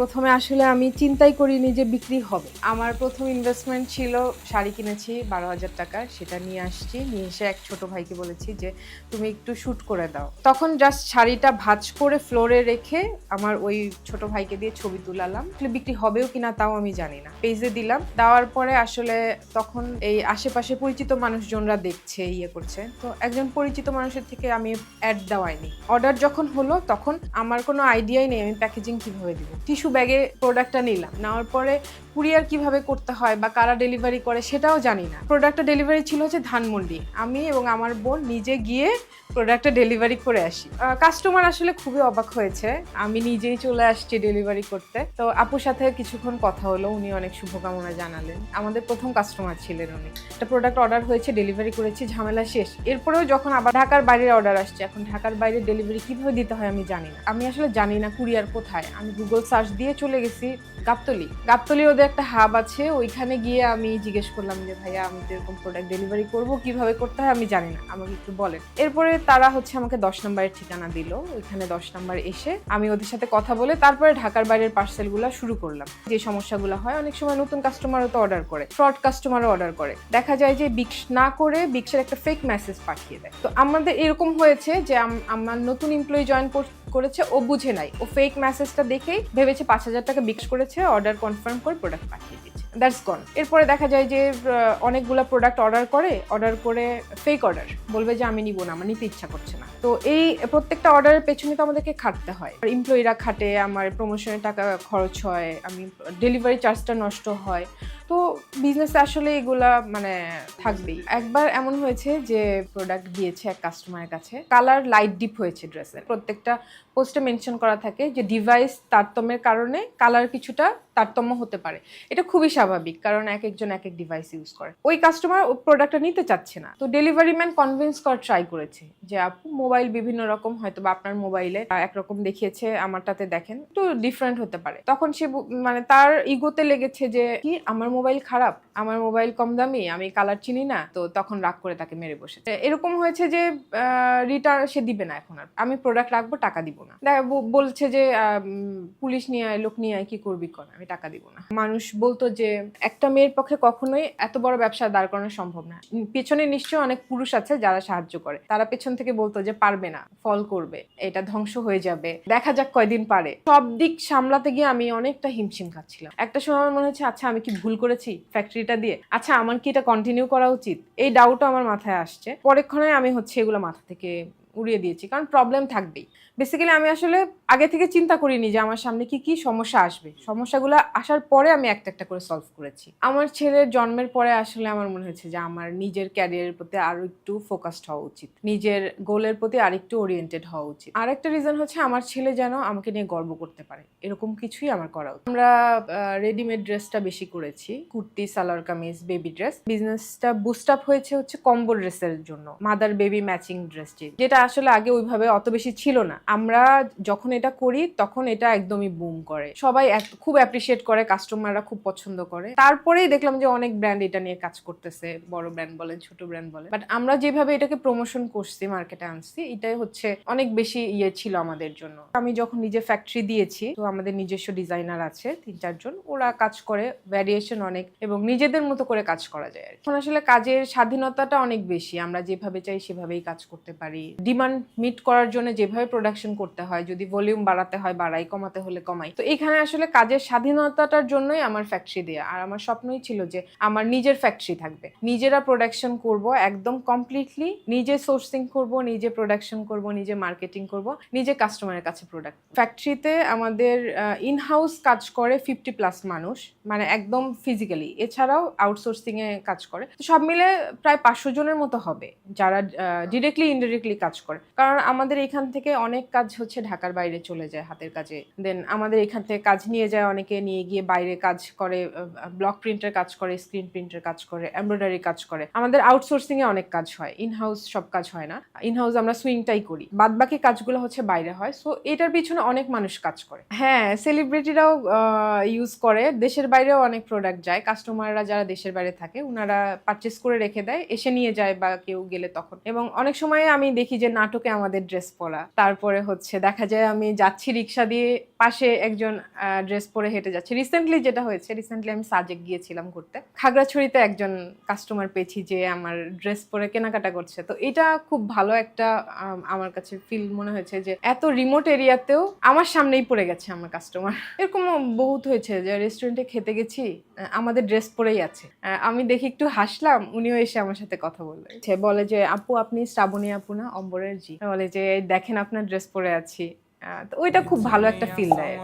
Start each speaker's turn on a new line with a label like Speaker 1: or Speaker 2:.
Speaker 1: প্রথমে আসলে আমি চিন্তাই করিনি যে বিক্রি হবে। আমার প্রথম ইনভেস্টমেন্ট ছিল শাড়ি কিনেছি বারো হাজার টাকা, সেটা নিয়ে আসছি। নিয়ে এসে এক ছোট ভাইকে বলেছি যে, তুমি একটু শ্যুট করে দাও। তখন জাস্ট শাড়িটা ভাজ করে ফ্লোরে রেখে আমার ওই ছোট ভাইকে দিয়ে ছবি তুলালাম। বিক্রি হবেও কিনা তাও আমি জানি না। পেজে দিলাম। দেওয়ার পরে আসলে তখন এই আশেপাশে পরিচিত মানুষজনরা দেখছে ইয়ে করছে। তো একজন পরিচিত মানুষের থেকে আমি অ্যাড দেওয়াইনি। অর্ডার যখন হলো, তখন আমার কোনো আইডিয়াই নেই আমি প্যাকেজিং কীভাবে দিব। টিস্যু ব্যাগে প্রোডাক্টটা নিলাম। নেওয়ার পরে কুরিয়ার কীভাবে করতে হয় বা কারা ডেলিভারি করে সেটাও জানি না। প্রোডাক্টটা ডেলিভারি ছিল হচ্ছে ধানমন্ডি। আমি এবং আমার বোন নিজে গিয়ে প্রোডাক্টটা ডেলিভারি করে আসি। কাস্টমার আসলে খুবই অবাক হয়েছে। আমি নিজেই চলে আসছি ডেলিভারি করতে। তো আপুর সাথে কিছুক্ষণ কথা হলো, উনি অনেক শুভকামনা জানালেন। আমাদের প্রথম কাস্টমার ছিলেন উনি। একটা প্রোডাক্ট অর্ডার হয়েছে ডেলিভারি করেছি, ঝামেলা শেষ। এরপরেও যখন আবার ঢাকার বাইরের অর্ডার আসছে, এখন ঢাকার বাইরে ডেলিভারি কীভাবে দিতে হয় আমি জানি না। আমি আসলে জানি না কুরিয়ার কোথায়। আমি গুগল সার্চ দিয়ে চলে গেছি গাবতলি। গাবতলি ওদের একটা হাব আছে, ওইখানে গিয়ে আমি জিজ্ঞেস করলাম যে, ভাইয়া, আমি তো এরকম প্রোডাক্ট ডেলিভারি করব, কীভাবে করতে হয়? আমি জানি না, আমাকে একটু বলেন। এরপরে তারা হচ্ছে আমাকে দশ নম্বরের ঠিকানা দিল, ওইখানে দশ নম্বর এসে আমি ওদের সাথে কথা বলে তারপরে ঢাকার বাইরের পার্সেলগুলো শুরু করলাম। যে সমস্যাগুলো হয়, অনেক সময় নতুন কাস্টমারও তো অর্ডার করে ফ্রড কাস্টমারও অর্ডার করে। দেখা যায় যে বিক্স না করে বিক্সের একটা ফেক মেসেজ পাঠিয়ে দেয়। তো আমাদের এরকম হয়েছে যে, আম- আমার নতুন এমপ্লয়ি জয়েন করেছে, ও বুঝে নাই। ও ফেক মেসেজটা দেখেই ভেবেছে পাঁচ হাজার টাকা বিক্স করেছে অর্ডার কনফার্ম করে প্রোডাক্ট পাঠিয়ে দিয়েছে। দ্যাটস গন এরপরে দেখা যায় যে অনেকগুলো প্রোডাক্ট অর্ডার করে অর্ডার করে ফেক অর্ডার বলবে যে, আমি নিব না, আমার নিতে ইচ্ছা করছে না। তো এই প্রত্যেকটা অর্ডারের পেছনে তো আমাদেরকে খাটতে হয়। এমপ্লয়িরা খাটে, আমার প্রমোশনের টাকা খরচ হয়, আমি ডেলিভারি চার্জটা নষ্ট হয়। তো বিজনেস আসলে এগুলা মানে থাকবেই। একবার এমন হয়েছে যে প্রোডাক্ট দিয়েছে এক কাস্টমারের কাছে। কালার লাইট ডিপ হয়েছে ড্রেসের প্রত্যেকটা পোস্টে মেনশন করা থাকে যে ডিভাইস তারতম্যের কারণে কালার কিছুটা তারতম্য হতে পারে। এটা খুবই স্বাভাবিক, কারণ এক একজন এক এক ডিভাইস ইউজ করে ওই কাস্টমার প্রোডাক্টটা নিতে চাচ্ছে না। তো ডেলিভারি ম্যান কনভিন্স করার ট্রাই করেছে যে, আপু মোবাইল বিভিন্ন রকম হয়তো বা আপনার মোবাইলে একরকম দেখিয়েছে, আমারটাতে দেখেন। একটু ডিফারেন্ট হতে পারে। তখন সে মানে তার ইগোতে লেগেছে যে, কি, আমার মোবাইল খারাপ? আমার মোবাইল কম দামি? আমি কালার চিনি না? তো তখন রাগ করে তাকে মেরে বসে এরকম হয়েছে যে রিটার্ন সে দিবে না এখন আর। আমি প্রোডাক্ট রাখব, টাকা দিব না। বলছে যে পুলিশ নিয়ে লোক নিয়ে কি করবি কর? আমি টাকা দিব না। মানুষ বলতো যে, একটা মেয়ের পক্ষে কখনোই এত বড় ব্যবসা দাঁড় করানো সম্ভব না। পেছনে নিশ্চয়ই অনেক পুরুষ আছে যারা সাহায্য করে। তারা পেছন থেকে বলতো যে, পারবে না, ফল করবে, এটা ধ্বংস হয়ে যাবে, দেখা যাক কয়দিন পারে। সব দিক সামলাতে গিয়ে আমি অনেকটা হিমশিম খাচ্ছিলাম। একটা সময় আমার মনে হচ্ছে আচ্ছা আমি কি ভুল করেছি ফ্যাক্টরিটা দিয়ে? আচ্ছা আমার কি এটা কন্টিনিউ করা উচিত? এই ডাউটও আমার মাথায় আসছে। পরেক্ষণে আমি হচ্ছে এগুলো মাথা থেকে উড়িয়ে দিয়েছি, কারণ প্রবলেম থাকবেই। বেসিক্যালি আমি আসলে আগে থেকে চিন্তা করিনি যে আমার সামনে কি কি সমস্যা আসবে। সমস্যাগুলো আসার পরে আমি একটা একটা করে সলভ করেছি। আমার ছেলের জন্মের পরে আসলে আমার মনে হয়েছে যে আমার নিজের ক্যারিয়ারের প্রতি আরও একটু ফোকাসড হওয়া উচিত। নিজের গোলের প্রতি আরেকটু ওরিয়েন্টেড হওয়া উচিত। আরেকটা রিজন হচ্ছে আমার ছেলে যেন আমাকে নিয়ে গর্ব করতে পারে। এরকম কিছুই আমার করা উচিত। আমরা রেডিমেড ড্রেসটা বেশি করেছি। কুর্তি, সালোয়ার, কামিজ বেবি ড্রেস বিজনেসটা বুস্ট আপ হয়েছে হচ্ছে কম্বো ড্রেসের জন্য। মাদার বেবি ম্যাচিং ড্রেসটি যেটা আসলে আগে ওইভাবে অত বেশি ছিল না। আমরা যখন এটা করি, তখন এটা একদমই বুম করে। সবাই খুব অ্যাপ্রিসিয়েট করে কাস্টমাররা খুব পছন্দ করে। তারপরেই দেখলাম যে অনেক ব্র্যান্ড এটা নিয়ে কাজ করতেছে। বড় ব্র্যান্ড বলেন, ছোট ব্র্যান্ড বলেন। বাট আমরা যেভাবে এটাকে প্রমোশন করছি মার্কেটে আনছি, এটাই হচ্ছে অনেক বেশি ইয়ে ছিল আমাদের জন্য। আমি যখন নিজে ফ্যাক্টরি দিয়েছি, তো আমাদের নিজস্ব ডিজাইনার আছে, তিন, চারজন। ওরা কাজ করে ভ্যারিয়েশন অনেক এবং নিজেদের মতো করে কাজ করা যায় এখন আসলে কাজের স্বাধীনতাটা অনেক বেশি। আমরা যেভাবে চাই, সেভাবেই কাজ করতে পারি। ডিমান্ড মিট করার জন্য যেভাবে প্রোডাকশন করতে হয়, যদি ভলিউম বাড়াতে হয়, বাড়াই, কমাতে হলে কমাই। তো এখানে আসলে কাজের স্বাধীনতাটার জন্যই আমার ফ্যাক্টরি দেয়া। আর আমার স্বপ্নই ছিল যে আমার নিজের ফ্যাক্টরি থাকবে। নিজেরা প্রোডাকশন করব একদম কমপ্লিটলি নিজে সোর্সিং করব, নিজে প্রোডাকশন করব, নিজে মার্কেটিং করব, নিজে কাস্টমারের কাছে প্রোডাক্ট ফ্যাক্টরিতে আমাদের ইন হাউস কাজ করে ফিফটি প্লাস মানুষ মানে একদম ফিজিক্যালি এছাড়াও আউটসোর্সিং এ কাজ করে। সব মিলে প্রায় পাঁচশো জনের মতো হবে, যারা ডিরেক্টলি ইনডিরেক্টলি কাজ করে। কারণ আমাদের এখান থেকে অনেক কাজ হচ্ছে ঢাকার বাইরে চলে যায় হাতের কাজে। দেন আমাদের এখান থেকে কাজ নিয়ে যায় অনেকে, নিয়ে গিয়ে বাইরে কাজ করে ব্লক প্রিন্টের কাজ করে স্ক্রিন প্রিন্টের কাজ করে এমব্রয়ডারি কাজ করে। আমাদের আউটসোর্সিং এ অনেক কাজ হয় ইন হাউস সব কাজ হয় না। ইন হাউস আমরা সুইংটাই করি। বাদ বাকি কাজগুলো হচ্ছে বাইরে হয়। সো এটার পিছনে অনেক মানুষ কাজ করে। হ্যাঁ সেলিব্রিটিরাও ইউজ করে। দেশের বাইরেও অনেক প্রোডাক্ট যায়। কাস্টমাররা যারা দেশের বাইরে থাকে ওনারা পারচেস করে রেখে দেয়। এসে নিয়ে যায় বা কেউ গেলে তখন। এবং অনেক সময় আমি দেখি যে নাটকে আমাদের ড্রেস পরা। তারপরে হচ্ছে দেখা যায় আমি যাচ্ছি রিক্সা দিয়ে পাশে একজন ড্রেস পরে হেঁটে যাচ্ছে। রিসেন্টলি যেটা হয়েছে রিসেন্টলি আমি সাজেক গিয়েছিলাম ঘুরতে। খাগড়াছড়িতে একজন কাস্টমার পেয়েছি যে আমার ড্রেস পরে কেনাকাটা করছে। তো এটা খুব ভালো একটা আমার কাছে ফিল মনে হয়েছে যে এত রিমোট এরিয়াতেও আমার সামনেই পড়ে গেছে আমার কাস্টমার এরকম বহুত হয়েছে যে রেস্টুরেন্টে খেতে গেছি আমাদের ড্রেস পরেই আছে। আমি দেখি একটু হাসলাম, উনিও এসে আমার সাথে কথা বললেন বলে যে, আপু, আপনি শ্রাবণী আপু না? অম্বরের জি। বলে যে, দেখেন আপনার ড্রেস পরে আছি। ওইটা খুব ভালো একটা ফিল দেয়।